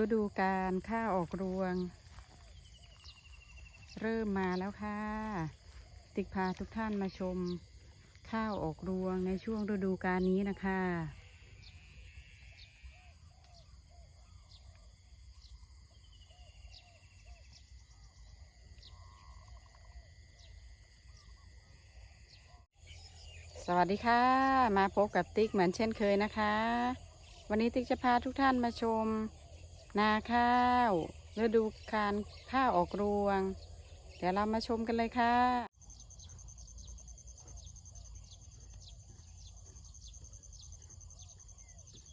ฤดูการข้าวออกรวง เริ่มมาแล้วค่ะ ติ๊กพาทุกท่านมาชม ข้าวออกรวงในช่วงฤดูกาลนี้นะคะสวัสดีค่ะ มาพบกับติ๊กเหมือนเช่นเคยนะคะ วันนี้ติ๊กจะพาทุกท่านมาชม นาข้าวฤดูการข้าวออกรวง เดี๋ยวเรามาชมกันเลยค่ะ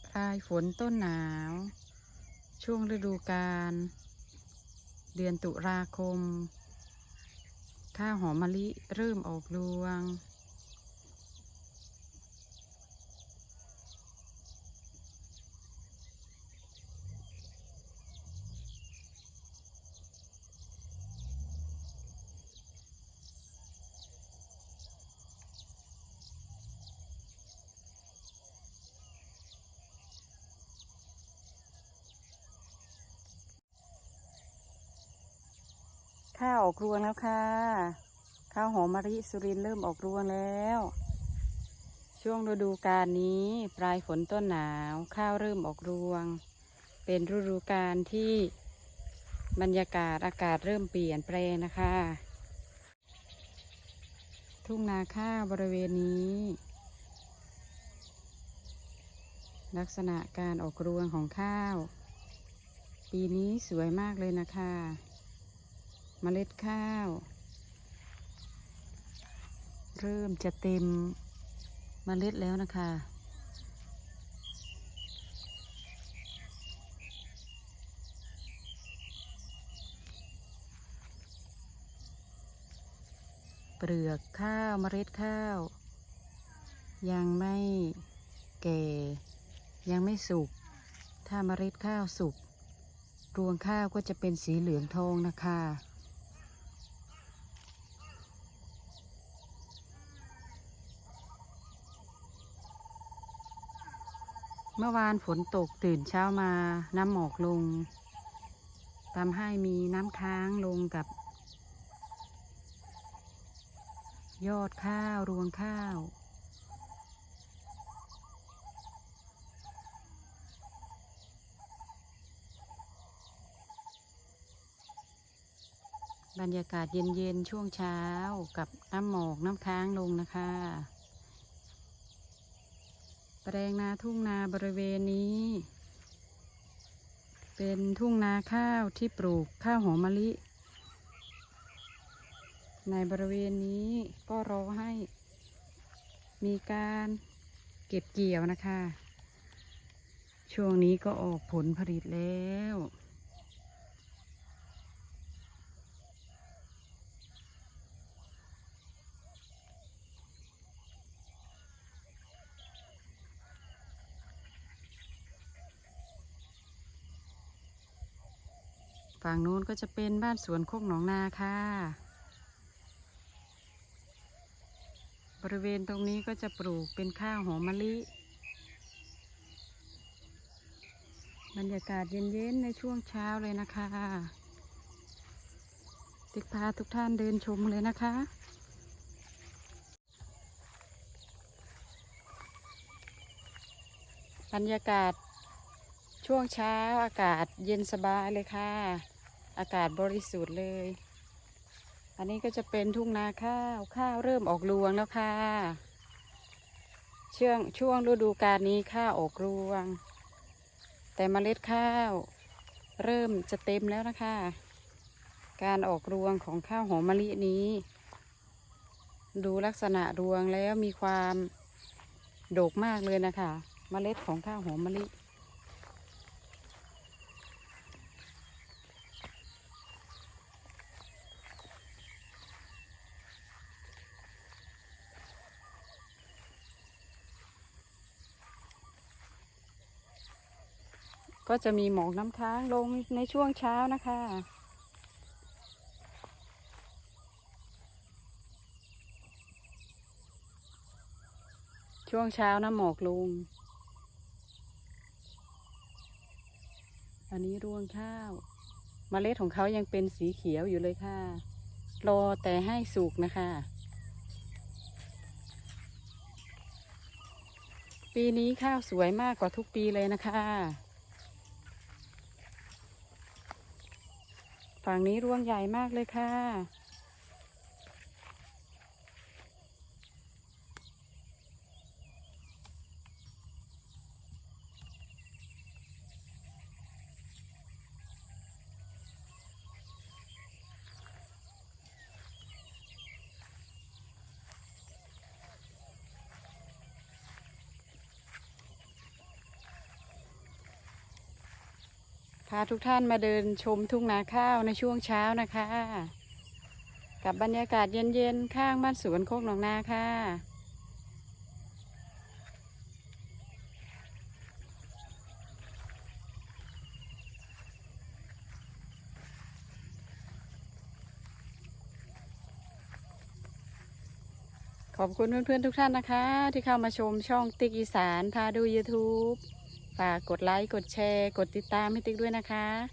ปลายฝนต้นหนาว ช่วงฤดูกาลเดือนตุลาคม ข้าวหอมมะลิเริ่มออกรวง ข้าวออกรวงแล้วค่ะ ข้าวหอมมะลิสุรินเริ่มออกรวงแล้ว ช่วงฤดูกาลนี้ ปลายฝนต้นหนาว ข้าวเริ่มออกรวง เป็นฤดูกาลที่บรรยากาศอากาศเริ่มเปลี่ยนแปลงนะคะ ทุ่งนาข้าวบริเวณนี้ ลักษณะการออกรวงของข้าว ปีนี้สวยมากเลยนะคะ เมล็ดข้าว เริ่มจะเต็มเมล็ดแล้วนะคะ เปลือกข้าวเมล็ดข้าว ยังไม่แก่ยังไม่สุก ถ้าเมล็ดข้าวสุกรวงข้าวก็จะเป็นสีเหลืองทองนะคะ เมื่อวานฝนตกตื่นเช้ามาน้ำหมอกลงทำให้มีน้ำค้างลงกับ ยอดข้าวรวงข้าว บรรยากาศเย็นๆ ช่วงเช้ากับน้ำหมอกน้ำค้างลงนะคะ ปลงนาทุ่งนาบริเวณนี้ เป็นทุ่งนาข้าวที่ปลูกข้าวหอมมะลิ ในบริเวณนี้ก็รอให้มีการเก็บเกี่ยวนะคะ ช่วงนี้ก็ออกผลผลิตแล้ว ฝั่งนู้นก็จะเป็นบ้านสวนโคกหนองนาค่ะ บริเวณตรงนี้ก็จะปลูกเป็นข้าวหอมมะลิ บรรยากาศเย็นๆในช่วงเช้าเลยนะคะ ติกพาทุกท่านเดินชมเลยนะคะบรรยากาศช่วงเช้าอากาศเย็นสบายเลยค่ะ อากาศบริสุทธิ์เลย อันนี้ก็จะเป็นทุ่งนาข้าวข้าวเริ่มออกรวงแล้วค่ะช่วงช่วงฤดูกาลนี้ข้าวออกรวง แต่เมล็ดข้าว เริ่มจะเต็มแล้วนะคะ การออกรวงของข้าวหอมมะลินี้ ดูลักษณะรวงแล้วมีความโดกมากเลยนะคะเมล็ดของข้าวหอมมะลิ ก็จะมีหมอกน้ำค้างลงในช่วงเช้านะคะ ช่วงเช้านะหมอกลง อันนี้รวงข้าวเมล็ดของเขายังเป็นสีเขียวอยู่เลยค่ะ รอแต่ให้สุกนะคะ ปีนี้ข้าวสวยมากกว่าทุกปีเลยนะคะ ฝั่งนี้รวงใหญ่มากเลยค่ะ พาทุกท่านมาเดินชมทุ่งนาข้าวในช่วงเช้านะคะ กับบรรยากาศเย็นๆ ข้างบ้านสวนโคกหนองนาค่ะ ขอบคุณเพื่อนๆทุกท่านนะคะ ที่เข้ามาชมช่องติ๊กอีสานพาดู YouTube ฝากกดไลค์ กดแชร์ กดติดตามให้ติ๊กด้วยนะคะ